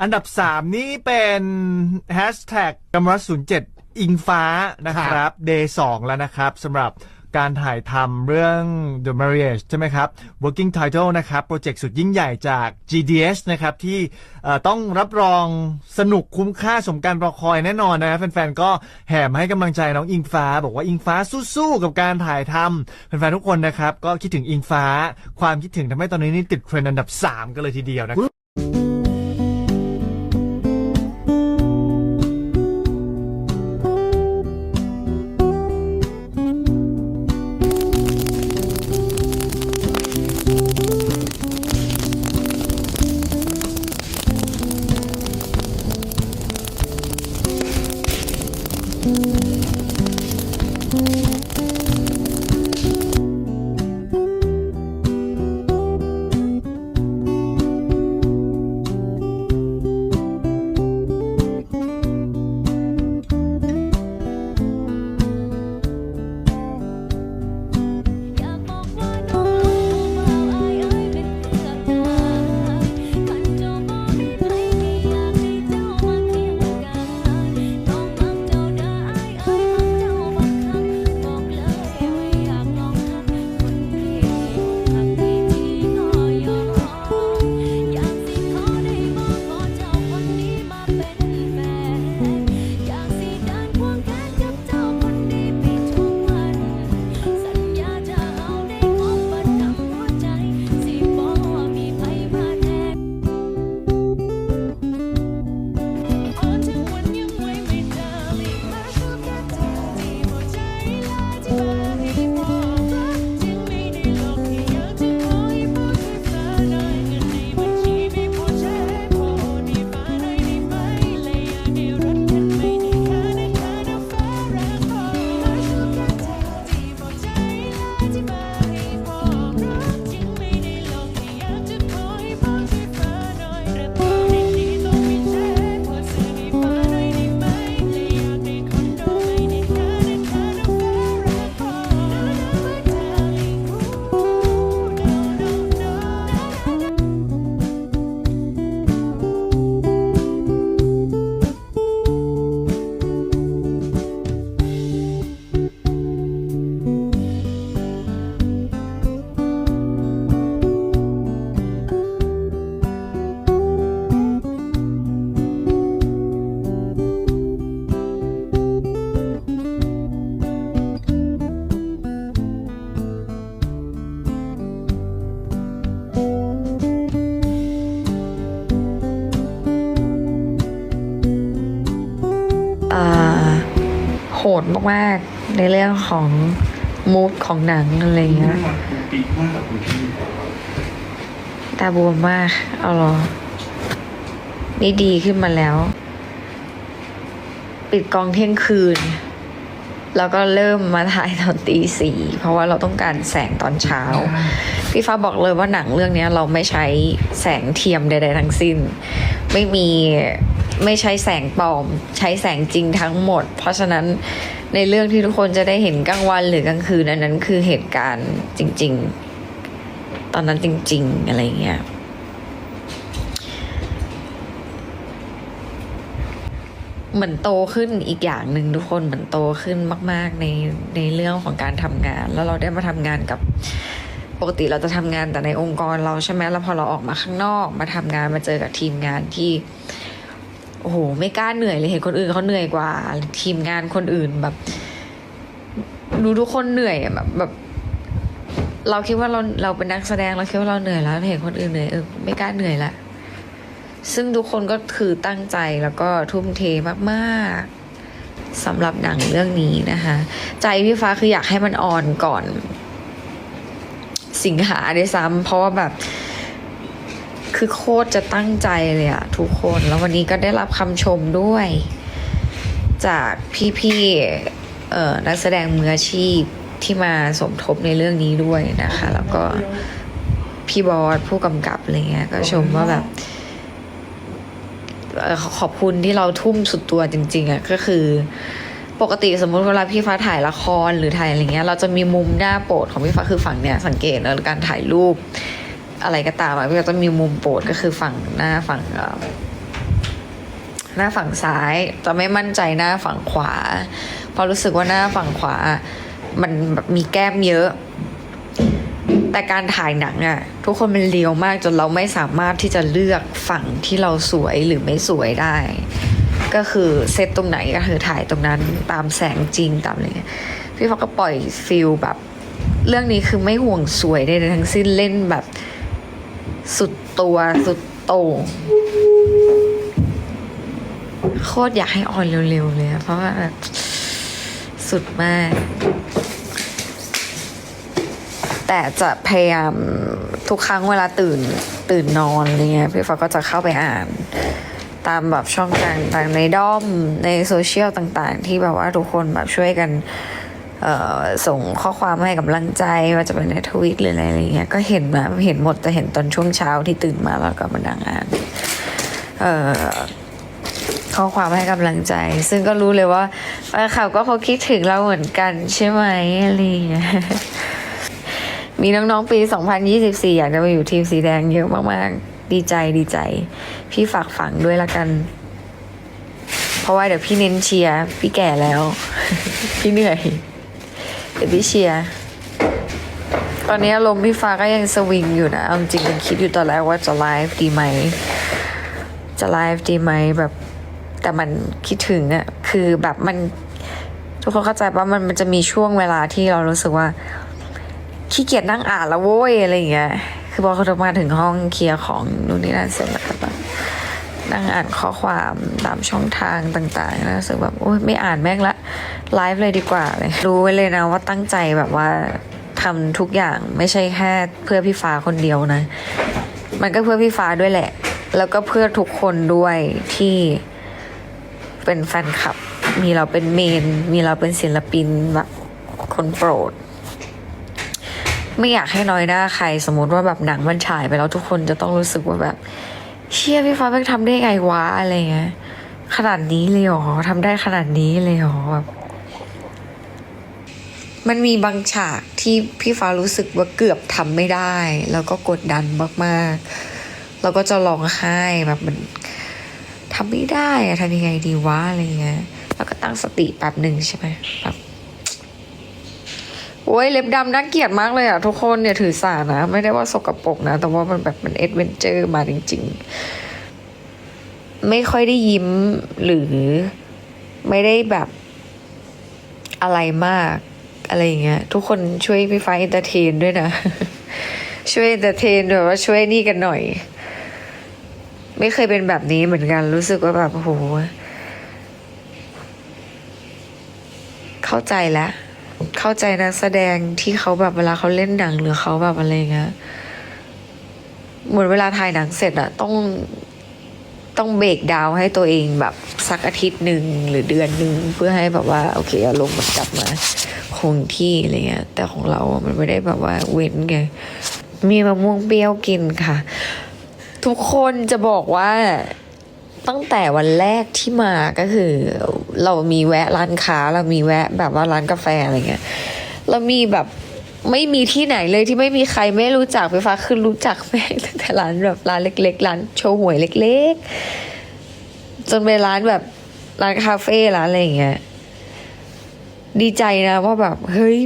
อันดับ 3 นี่เป็นแฮชแท็กกมรัศูนย์เจ็ดอิงฟ้านะครับเดย์สองแล้วนะครับสำหรับการถ่ายทำเรื่อง The Marriage ใช่ไหมครับ Working Title นะครับ โปรเจกต์สุดยิ่งใหญ่จาก GDS นะครับ ที่เอ่อต้องรับรองสนุกคุ้มค่าสมการรอคอยแน่นอนนะแฟนๆ ก็แห่มาให้กำลังใจน้องอิงฟ้า บอกว่าอิงฟ้าสู้ๆ กับการถ่ายทำแฟนๆ ทุกคนนะครับ ก็คิดถึงอิงฟ้า ความคิดถึงทำให้ตอนนี้นี่ติดเทรนด์อันดับ 3 กันเลยทีเดียวนะครับ อย ดมากๆในเรื่องของมูดของหนังอะไรเงี้ยตาบวมมาก เอาหรอ นี่ดีขึ้นมาแล้ว ปิดกองเที่ยงคืน แล้วก็เริ่มมาถ่ายตอนตีสี่เพราะว่าเราต้องการแสงตอนเช้า พี่ฟ้าบอกเลยว่าหนังเรื่องนี้เราไม่ใช้แสงเทียมใดๆทั้งสิ้น ไม่มี ไม่ใช้แสงปลอม ใช้แสงจริงทั้งหมด เพราะฉะนั้นในเรื่องที่ทุกคนจะได้เห็นกลางวันหรือกลางคืนอันนั้นคือเหตุการณ์จริง ๆ ตอนนั้นจริง ๆ อะไรเงี้ยเหมือนโตขึ้นอีกอย่างหนึ่งทุกคนเหมือนโตขึ้นมาก ๆ ในในเรื่องของการทำงาน แล้วเราได้มาทำงานกับปกติเราจะทำงานแต่ในองค์กรเราใช่ไหมแล้วพอเราออกมาข้างนอก มาทำงานมาเจอกับทีมงานที่ โอ้โห ไม่กล้าเหนื่อยเลยเห็นคนอื่นเขาเหนื่อยกว่า ทีมงานคนอื่นแบบดูทุกคนเหนื่อยแบบแบบ เราคิดว่าเราเราเป็นนักแสดงเราคิดว่าเราเหนื่อยแล้วเห็นคนอื่นเหนื่อยเออไม่กล้าเหนื่อยละซึ่งทุกคนก็คือตั้งใจแล้วก็ทุ่มเทมากๆสำหรับหนังเรื่องนี้นะคะ ใจพี่ฟ้าคืออยากให้มันออนก่อน สิงหาด้วยซ้ำเพราะว่าแบบ คือโคตรจะตั้งใจเลยอะทุกคนแล้ววันนี้ก็ได้รับคำชมด้วย จากพี่ๆเอ่อนักแสดงมืออาชีพที่มาสมทบในเรื่องนี้ด้วยนะคะ แล้วก็พี่บอสผู้กำกับอะไรเงี้ยก็ชมว่าแบบขอบคุณที่เราทุ่มสุดตัวจริง ๆอะก็คือปกติสมมุติเวลาพี่ฟ้าถ่ายละครหรือถ่ายอะไรเงี้ย เราจะมีมุมหน้าโปรดของพี่ฟ้าคือฝั่งเนี้ยสังเกตนะการถ่ายรูป อะไรก็ตามอะพี่ฟ้าจะมีมุมโปรดก็คือฝั่งหน้าฝั่งหน้าฝั่งซ้าย จะไม่มั่นใจหน้าฝั่งขวา เพราะรู้สึกว่าหน้าฝั่งขวา มันแบบมีแก้มเยอะ แต่การถ่ายหนังอะทุกคนมันเลียวมากจนเราไม่สามารถที่จะเลือกฝั่งที่เราสวยหรือไม่สวยได้ ก็คือเซตตรงไหนก็คือถ่ายตรงนั้นตามแสงจริงตามอะไรเงี้ยพี่เขาก็ปล่อยฟิลแบบ เรื่องนี้คือไม่ห่วงสวยใดๆทั้งสิ้นเล่นแบบ สุดตัวสุดโต่งโคตรอยากให้ออนเร็วๆเลยเพราะว่าแบบสุดมาก แต่จะพยายามทุกครั้งเวลาตื่นตื่นนอนอะไรเงี้ยพี่ฟ้าก็จะเข้าไปอ่าน ตามแบบช่องทางต่างในด้อมในโซเชียลต่างๆ ที่แบบว่าทุกคนแบบช่วยกัน ส่งข้อความให้กำลังใจว่าจะเป็นในทวิตหรืออะไรอะไรเงี้ยก็เห็นมาเห็นหมดแต่เห็นตอนช่วงเช้าที่ตื่นมาแล้วก็มานั่งอ่านข้อความให้กำลังใจ ซึ่งก็รู้เลยว่าแฟนคลับก็เขาคิดถึงเราเหมือนกันใช่ไหมอะไรเงี้ยมีน้องๆปี 2024 อยากจะมาอยู่ทีมสีแดงเยอะมากๆ ดีใจดีใจ พี่ฝากฝังด้วยละกัน เพราะว่าเดี๋ยวพี่เน้นเชียร์พี่แก่แล้ว พี่เหนื่อย เดี๋ยวพี่เชียร์ตอนนี้อารมณ์พี่ฟ้าก็ยังสวิงอยู่นะเอาจริงๆยังคิดอยู่ตอนแรกว่าจะไลฟ์ดีไหม จะไลฟ์ดีไหมแบบ แต่มันคิดถึงอะคือแบบมัน ทุกคนเข้าใจปะมันมันจะมีช่วงเวลาที่เรารู้สึกว่าขี้เกียจนั่งอ่านแล้วโว้ยอะไรอย่างเงี้ย คือพอเขามาถึงห้องเคลียร์ของนู่นนี่นั่นเสร็จแล้วก็แบบ นั่งอ่านข้อความตามช่องทางต่างๆแล้วรู้สึกแบบโอ๊ยไม่อ่านแม่งละไลฟ์เลยดีกว่าเลยรู้ไว้เลยนะว่าตั้งใจแบบว่าทำทุกอย่างไม่ใช่แค่เพื่อพี่ฟ้าคนเดียวนะ มันก็เพื่อพี่ฟ้าด้วยแหละ แล้วก็เพื่อทุกคนด้วยที่เป็นแฟนคลับ มีเราเป็นเมน มีเราเป็นศิลปินแบบคนโปรด ไม่อยากให้น้อยหน้าใคร สมมติว่าแบบหนังมันฉายไปแล้วทุกคนจะต้องรู้สึกว่าแบบ เชี่ยพี่ฟ้าไปทำได้ไงวะอะไรเงี้ยขนาดนี้เลยหรอทำได้ขนาดนี้เลยหรอแบบมันมีบางฉากที่พี่ฟ้ารู้สึกว่าเกือบทำไม่ได้ แล้วก็กดดันมากๆ แล้วก็จะร้องไห้แบบมันทำไม่ได้อะทำยังไงดีวะอะไรเงี้ยแล้วก็ตั้งสติแป๊บหนึ่งใช่ไหมแบบ โอ้ยเล็บดำน่าเกลียดมากเลยอะ ทุกคนเนี่ยถือสานะ ไม่ได้ว่าสกปรกนะ แต่ว่ามันแบบมันเอ็ดเวนเจอร์มาจริง ๆ ไม่ค่อยได้ยิ้มหรือไม่ได้แบบอะไรมาก อะไรเงี้ย ทุกคนช่วยพี่ฟ้าเอนเตอร์เทนด้วยนะ ช่วยเอนเตอร์เทนแบบว่าช่วยนี่กันหน่อย ไม่เคยเป็นแบบนี้เหมือนกันรู้สึกว่าแบบโอ้โหเข้าใจแล้ว เข้าใจนักแสดงที่เขาแบบเวลาเขาเล่นหนังหรือเขาแบบอะไรเงี้ยเหมือนเวลาถ่ายหนังเสร็จอะต้องต้องเบรกดาวให้ตัวเองแบบสักอาทิตย์หนึ่งหรือเดือนหนึ่งเพื่อให้แบบว่า โอเคอารมณ์มันกลับมาคงที่อะไรเงี้ยแต่ของเราอะมันไม่ได้แบบว่าเว้นไงมีมะม่วงเปรี้ยวกินค่ะ ทุกคนจะบอกว่า ตั้งแต่วันแรกที่มาก็คือ เรามีแวะร้านค้าเรามีแวะแบบว่าร้านกาแฟอะไรเงี้ยเรามีแบบไม่มีที่ไหนเลยที่ไม่มีใครไม่รู้จักไฟฟ้าคือรู้จักแม่ตั้งแต่ร้านแบบร้านเล็ก ๆ ร้านโชว์หวยเล็ก ๆ จนไปร้านแบบร้านคาเฟ่ร้านอะไรอย่างเงี้ยดีใจนะว่าแบบเฮ้ย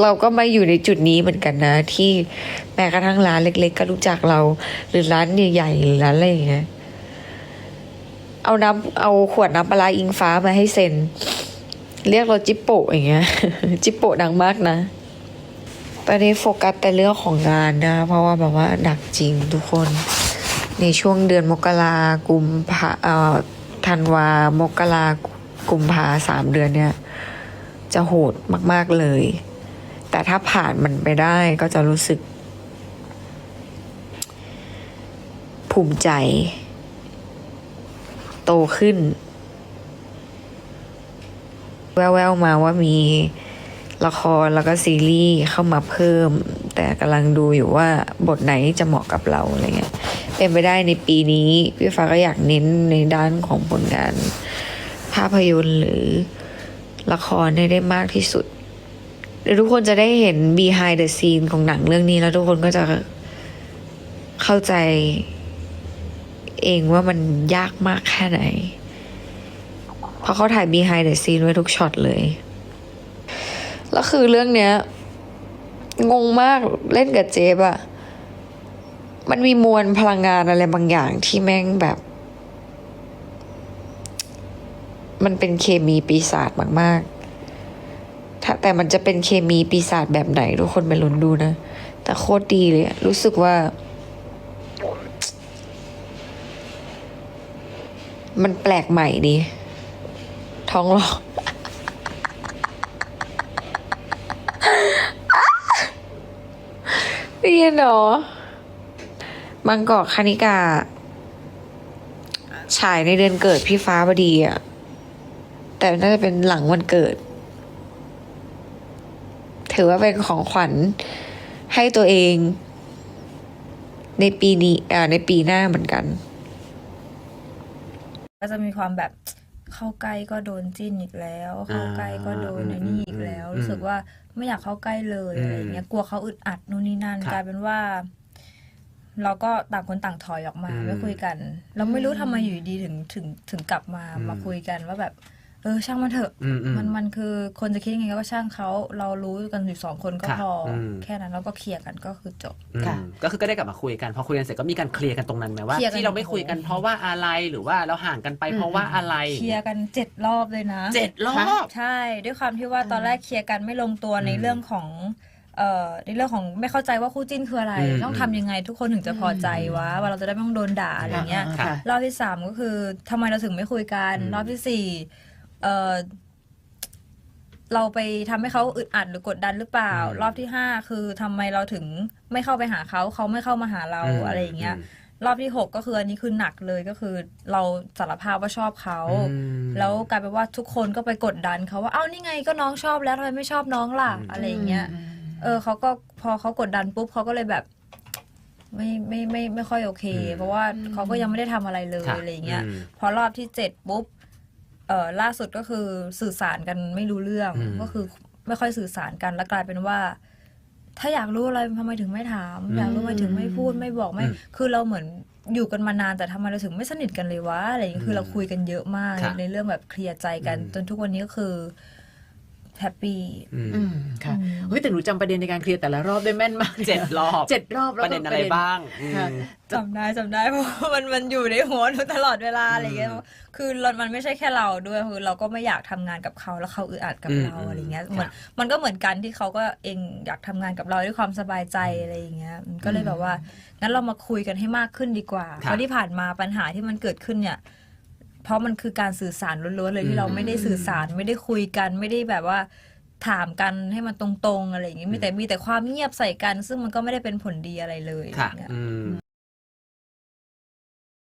เราก็มาอยู่ในจุดนี้เหมือนกันนะ ที่แม้กระทั่งร้านเล็ก ๆ ก็รู้จักเรา หรือร้านใหญ่ๆหรือร้านอะไรอย่างเงี้ย เอาน้ำเอาขวดน้ำปลาอิงฟ้ามาให้เซ็น เรียกเราจิปโปอย่างเงี้ย จิปโปดังมากนะตอนนี้โฟกัสแต่เรื่องของงานนะ เพราะว่าแบบว่าหนักจริงทุกคน ในช่วงเดือนมกรากุมภาเอ่อธันวามกรากุมภาสามเดือนเนี่ย จะโหดมาก ๆเลย แต่ถ้าผ่านมันไปได้ก็จะรู้สึก ภูมิใจ โตขึ้น แววๆมาว่ามีละครแล้วก็ซีรีส์เข้ามาเพิ่ม แต่กำลังดูอยู่ว่าบทไหนจะเหมาะกับเราอะไรเงี้ยเป็นไปได้ในปีนี้ พี่ฟ้าก็อยากเน้นในด้านของผลงาน ภาพยนตร์หรือละครให้ได้มากที่สุดเดี๋ยวทุกคนจะได้เห็น behind the scene ของหนังเรื่องนี้แล้วทุกคนก็จะเข้าใจ เองว่ามันยากมากแค่ไหน เพราะเขาถ่าย behind the scene ไว้ทุกช็อตเลย แล้วคือเรื่องเนี้ย งงมากเล่นกับเจฟอะมันมีมวลพลังงานอะไรบางอย่างที่แม่งแบบ มันเป็นเคมีปีศาจมากๆถ้าแต่มันจะเป็นเคมีปีศาจแบบไหนทุกคนไปลุ้นดูนะ แต่โคตรดีเลย รู้สึกว่า มันแปลกใหม่ดี ท้องร้องได้ยินเหรอบางกอกคณิกา ฉายในเดือนเกิดพี่ฟ้าพอดีอะแต่น่าจะเป็นหลังวันเกิด ถือว่าเป็นของขวัญให้ตัวเอง ในปีนี้อ่าในปีหน้าเหมือนกัน ก็จะมีความแบบเข้าใกล้ก็โดนจิ้นอีกแล้ว เข้าใกล้ก็โดนอ่าในนี่อีกแล้วอืมรู้สึกว่าไม่อยากเข้าใกล้เลยอืมอะไรอย่างเงี้ยกลัวเขาอึดอัดนู่นนี่นั่นครับกลายเป็นว่า เราก็ต่างคนต่างถอยออกมาอืมไม่คุยกัน เราไม่รู้ทำไมอยู่ดีๆถึงถึงถึงกลับมาอืมมาคุยกันว่าแบบ เออช่างมันเถอะอืมอืม มันมันคือคนจะคิดยังไงก็ช่างเขาเรารู้กันอยู่สองคนก็ค่ะพออม แค่นั้นเราก็เคลียร์กันก็คือจบ อืมค่ะ ก็คือก็ได้กลับมาคุยกันพอคุยกันเสร็จก็มีการเคลียร์กันตรงนั้นไหมว่า เคลียร์กันที่เราไม่คุยกันเพราะว่าอะไรหรือว่าเราห่างกันไปเพราะว่าอะไรเคลียร์กันเจ็ดรอบเลยนะ เจ็ดรอบ ใช่ ด้วยความที่ว่าตอนแรกเคลียร์กันไม่ลงตัวในอืมเรื่องของเอ่อในเรื่องของไม่เข้าใจว่าคู่จิ้นคืออะไร อืมต้องทำยังไงทุกคนถึงจะพอใจวะว่าเราจะได้ไม่ต้องโดนด่าอะไรเงี้ยค่ะ รอบที่สามก็คือทำไมเราถึงไม่คุยกัน อืม รอบที่สี่ เอ่อเราไปทำให้เขาอึดอัดหรือกดดันหรือเปล่าอืมรอบที่ห้าคือทำไมเราถึงไม่เข้าไปหาเขาเขาไม่เข้ามาหาเรามอะไรอย่างเงี้ยมรอบที่หกก็คืออันนี้คือหนักเลยก็คือเราสารภาพว่าชอบเขาอืมแล้วกลายเป็นว่าทุกคนก็ไปกดดันเขาว่าเอ้านี่ไงก็น้องชอบแล้วทำไมไม่ชอบน้องล่ะอืมอะไรอย่างเงี้ยเออเขาก็พอเขากดดันปุ๊บเขาก็เลยแบบ ไม่ไม่ไม่ไม่ค่อยโอเค เพราะว่าเขาก็ยังไม่ได้ทำอะไรเลยค่ะอะไรอย่างเงี้ยอืมพอรอบที่เจ็ดปุ๊บ เอ่อล่าสุดก็คือสื่อสารกันไม่รู้เรื่องอืมก็คือไม่ค่อยสื่อสารกันแล้วกลายเป็นว่า ถ้าอยากรู้อะไรทำไมถึงไม่ถามอยากรู้ทำไมถึงไม่พูดไม่บอกไม่ อืมคือเราเหมือนอยู่กันมานานแต่ทำไมเราถึงไม่สนิทกันเลยวะอะไรอย่างเงี้ยคือเราคุยกันเยอะมากค่ะในเรื่องแบบเคลียร์ใจกัน อืม จนทุกวันนี้ก็คือ แฮปปี้อืมอืมค่ะเฮ้ยแต่หนูจำประเด็นในการเคลียร์แต่ละรอบได้แม่นมากลยนะเจ็ดรอบเจ็ดรอบแล้วประเด็นอะไรบ้างอืมค่ะจำได้จำได้เพราะว่ามันมันอยู่ในหัวหนูตลอดเวลาอะไรเงี้ยอืมคือเรามันไม่ใช่แค่เราด้วยคือเราก็ไม่อยากทำงานกับเขาแล้วเขาอึดอัดกับอืมเราอืมอะไรเงี้ยค่ะเหมือนมันก็เหมือนกันที่เขาก็เองอยากทำงานกับเราด้วยความสบายใจอะไรอย่างเงี้ยมันก็เลยแบบว่างั้นเรามาคุยกันให้มากขึ้นดีกว่าค่ะเพราะที่ผ่านมาปัญหาที่มันเกิดขึ้นเนี่ย เพราะมันคือการสื่อสารล้วนๆเลยที่เราไม่ได้สื่อสารไม่ได้คุยกัน ไม่ได้แบบว่าถามกันให้มันตรงๆอะไรอย่างเงี้ยมีแต่มีแต่ความเงียบใส่กัน ซึ่งมันก็ไม่ได้เป็นผลดีอะไรเลยค่ะ อย่างเงี้ย อืม